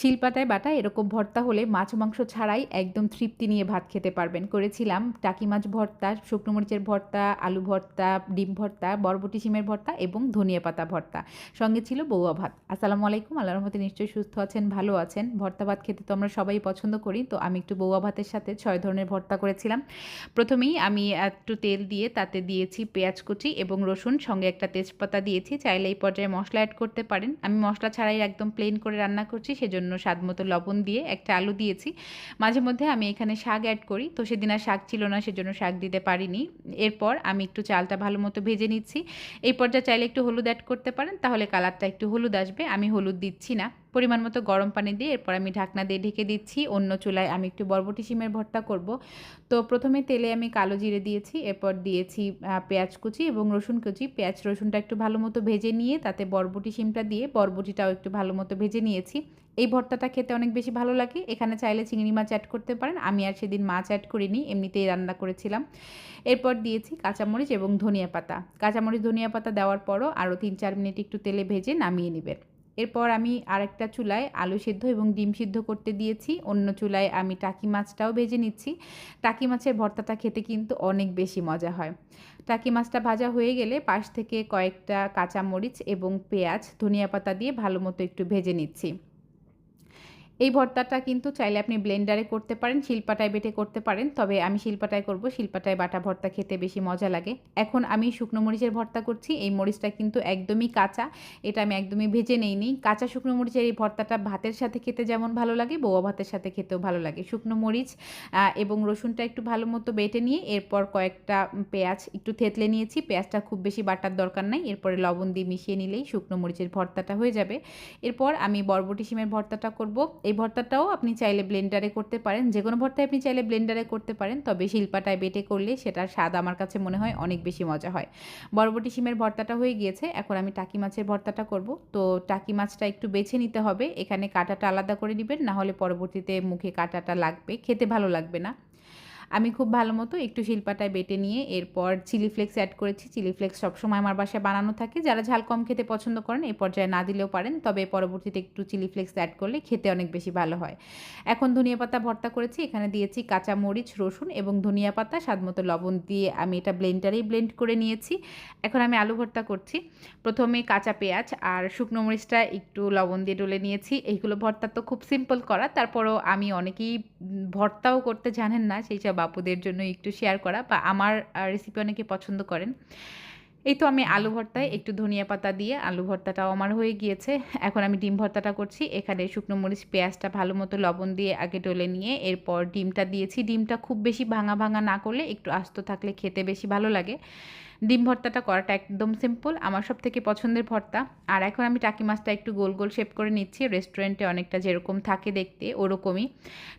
শিলপাটায় বাটা এরকম ভর্তা হলে মাছ মাংস ছাড়াই একদম তৃপ্তি নিয়ে ভাত খেতে পারবেন। করেছিলাম টাকি মাছ ভর্তা, শুকনো মরিচের ভর্তা, আলু ভর্তা, ডিম ভর্তা, বরবটি সিমের ভর্তা এবং ধনিয়া পাতা ভর্তা। সঙ্গে ছিল বৌয়া ভাত। আসসালামু আলাইকুম আল্লাহর মধ্যে নিশ্চয়ই সুস্থ আছেন, ভালো আছেন। ভর্তা ভাত খেতে তো আমরা সবাই পছন্দ করি, তো আমি একটু বৌয়া ভাতের সাথে ছয় ধরনের ভর্তা করেছিলাম। প্রথমেই আমি একটু তেল দিয়ে তাতে দিয়েছি পেঁয়াজ কুচি এবং রসুন, সঙ্গে একটা তেজপাতা দিয়েছি। চাইলে এই পর্যায়ে মশলা অ্যাড করতে পারেন। আমি মশলা ছাড়াই একদম প্লেন করে রান্না করছি, সেজন্য জন্য স্বাদ মতো লবণ দিয়ে একটা আলু দিয়েছি। মাঝে মধ্যে আমি এখানে শাক অ্যাড করি। তো সেদিন আর শাক ছিল না, সেজন্য শাক দিতে পারিনি। এরপর আমি একটু চালটা ভালো মতো ভেজে নিচ্ছি। এই পর্যায়ে চাইলে একটু হলুদ অ্যাড করতে পারেন, তাহলে কালারটা একটু হলুদ আসবে। আমি হলুদ দিচ্ছি না। পরিমাণ মতো গরম পানি দিয়ে এরপর আমি ঢাকনা দিয়ে ঢেকে দিচ্ছি। অন্য চুলায় আমি একটু বরবটি শিমের ভর্তা করব। তো প্রথমে তেলে আমি কালো জিরে দিয়েছি, এরপর দিয়েছি পেঁয়াজ কুচি এবং রসুন কুচি। পেঁয়াজ, রসুনটা একটু ভালো মতো ভেজে নিয়ে তাতে বরবটি শিমটা দিয়ে বরবটিটাও একটু ভালো মতো ভেজে নিয়েছি। এই ভর্তাটা খেতে অনেক বেশি ভালো লাগে। এখানে চাইলে চিংড়ি মাছ অ্যাড করতে পারেন। আমি আর সেদিন মাছ অ্যাড করিনি, এমনিতেই রান্না করেছিলাম। এরপর দিয়েছি কাঁচামরিচ এবং ধনিয়া পাতা। কাঁচামরিচ, ধনিয়া পাতা দেওয়ার পরও আরও তিন চার মিনিট একটু তেলে ভেজে নামিয়ে নেবেন। এরপর আমি আরেকটা চুলায় আলু সিদ্ধ এবং ডিম সিদ্ধ করতে দিয়েছি। অন্য চুলায় আমি টাকি মাছটাও ভেজে নিচ্ছি। টাকি মাছের ভর্তাটা খেতে কিন্তু অনেক বেশি মজা হয়। টাকি মাছটা ভাজা হয়ে গেলে পাশ থেকে কয়েকটা কাঁচামরিচ এবং পেঁয়াজ, ধনিয়া পাতা দিয়ে ভালো মতো একটু ভেজে নিচ্ছি। এই ভর্তাটা কিন্তু চাইলে আপনি ব্লেন্ডারে করতে পারেন, শিল্পাটায় বেটে করতে পারেন। তবে আমি শিলপাটায় করব, শিলপাটায় বাটা ভর্তা খেতে বেশি মজা লাগে। এখন আমি শুকনো মরিচের ভর্তা করছি, এই মরিচটা কিন্তু একদমই কাঁচা। এটা আমি একদমই ভেজে নেইনি। কাঁচা শুকনো মরিচের এই ভর্তাটা ভাতের সাথে খেতে যেমন ভালো লাগে, বৌয়া ভাতের সাথে খেতেও ভালো লাগে। শুকনো মরিচ এবং রসুনটা একটু ভালো মতো বেটে নিয়ে এরপর কয়েকটা পেঁয়াজ একটু থেতলে নিয়েছি। পেঁয়াজটা খুব বেশি বাটার দরকার নাই, এরপরে লবণ দিয়ে মিশিয়ে নিলেই শুকনো মরিচের ভর্তাটা হয়ে যাবে। এরপর আমি বরবটি সিমের ভর্তাটা করব। এই ভর্তাটাও আপনি চাইলে ব্লেন্ডারে করতে পারেন। যে কোনো ভর্তায় আপনি চাইলে ব্লেন্ডারে করতে পারেন, তবে শিল্পাটায় বেটে করলে সেটার স্বাদ আমার কাছে মনে হয় অনেক বেশি মজা হয়। বরবটি শিমের ভর্তাটা হয়ে গিয়েছে, এখন আমি টাকি মাছের ভর্তাটা করব। তো টাকি মাছটা একটু বেছে নিতে হবে, এখানে কাঁটাটা আলাদা করে নেবেন না হলে পরবর্তীতে মুখে কাঁটাটা লাগবে, খেতে ভালো লাগবে না। আমি খুব ভালো মতো একটু শিলপাটায় বেটে নিয়ে এরপর চিলি ফ্লেক্স অ্যাড করেছি। চিলি ফ্লেক্স সবসময় আমার বাসায় বানানো থাকে। যারা ঝাল কম খেতে পছন্দ করেন এই পর্যায়ে না দিলেও পারেন। তবে পরবর্তীতে একটু চিলি ফ্লেক্স অ্যাড করলে খেতে অনেক বেশি ভালো হয়। এখন ধনিয়া পাতা ভর্তা করেছি। এখানে দিয়েছি কাঁচা মরিচ, রসুন এবং ধনিয়া পাতা, স্বাদ মতো লবণ দিয়ে আমি এটা ব্লেন্ডারেই ব্লেন্ড করে নিয়েছি। এখন আমি আলু ভর্তা করছি। প্রথমে কাঁচা পেঁয়াজ আর শুকনো মরিচটা একটু লবণ দিয়ে ডলে নিয়েছি। এইগুলো ভর্তা তো খুব সিম্পল করা। তারপরও আমি অনেকেই ভর্তাও করতে জানেন না, সেই সব বাপুদের জন্য একটু শেয়ার করা বা আমার রেসিপি অনেকে পছন্দ করেন। এই তো আমি আলু ভর্তায় একটু ধনিয়া পাতা দিয়ে আলু ভর্তাটাও আমার হয়ে গিয়েছে। এখন আমি ডিম ভর্তাটা করছি। এখানে শুকনো মরিচ, পেঁয়াজটা ভালো মতো লবণ দিয়ে আগে টলে নিয়ে এরপর ডিমটা দিয়েছি। ডিমটা খুব বেশি ভাঙা ভাঙা না করলে একটু আস্ত থাকলে খেতে বেশি ভালো লাগে। ডিম ভর্তাটা করাটা একদম সিম্পল, আমার সব থেকে পছন্দের ভর্তা। আর এখন আমি টাকি মাছটা একটু গোল গোল শেপ করে নিচ্ছি। রেস্টুরেন্টে অনেকটা যেরকম থাকে দেখতে, ওরকমই।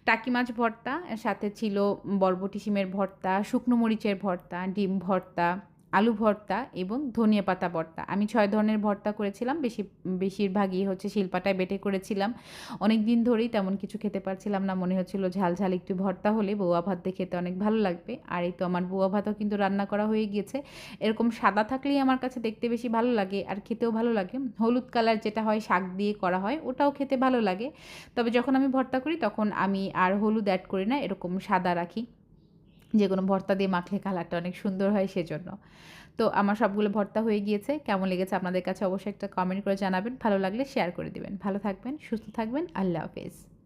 টাকি মাছ ভর্তা, সাথে ছিল বরবটি সিমের ভর্তা, শুকনো মরিচের ভর্তা, ডিম ভর্তা আলু ভর্তা এবং ধনিয়া পাতা ভর্তা। আমি ছয় ধরনের ভর্তা করেছিলাম, বেশি, বেশিরভাগই হচ্ছে শিলপাটায় বেটে করেছিলাম। অনেক দিন ধরেই তেমন কিছু খেতে পারছিলাম না, মনে হচ্ছিল ঝাল ঝাল একটু ভর্তা হলে বৌয়া ভাত দিয়ে খেতে অনেক ভালো লাগবে। আর এই তো আমার বৌয়া ভাতও কিন্তু রান্না করা হয়ে গিয়েছে। এরকম সাদা থাকলেই আমার কাছে দেখতে বেশি ভালো লাগে আর খেতেও ভালো লাগে। হলুদ কালার যেটা হয়, শাক দিয়ে করা হয়, ওটাও খেতে ভালো লাগে। তবে যখন আমি ভর্তা করি তখন আমি আর হলুদ অ্যাড করি না, এরকম সাদা রাখি। যে কোনো ভর্তা দিয়ে মাখলে কালারটা অনেক সুন্দর হয় সেজন্য। তো আমার সবগুলো ভর্তা হয়ে গিয়েছে। কেমন লেগেছে আপনাদের কাছে অবশ্যই একটা কমেন্ট করে জানাবেন। ভালো লাগলে শেয়ার করে দিবেন। ভালো থাকবেন, সুস্থ থাকবেন। আল্লাহ হাফেজ।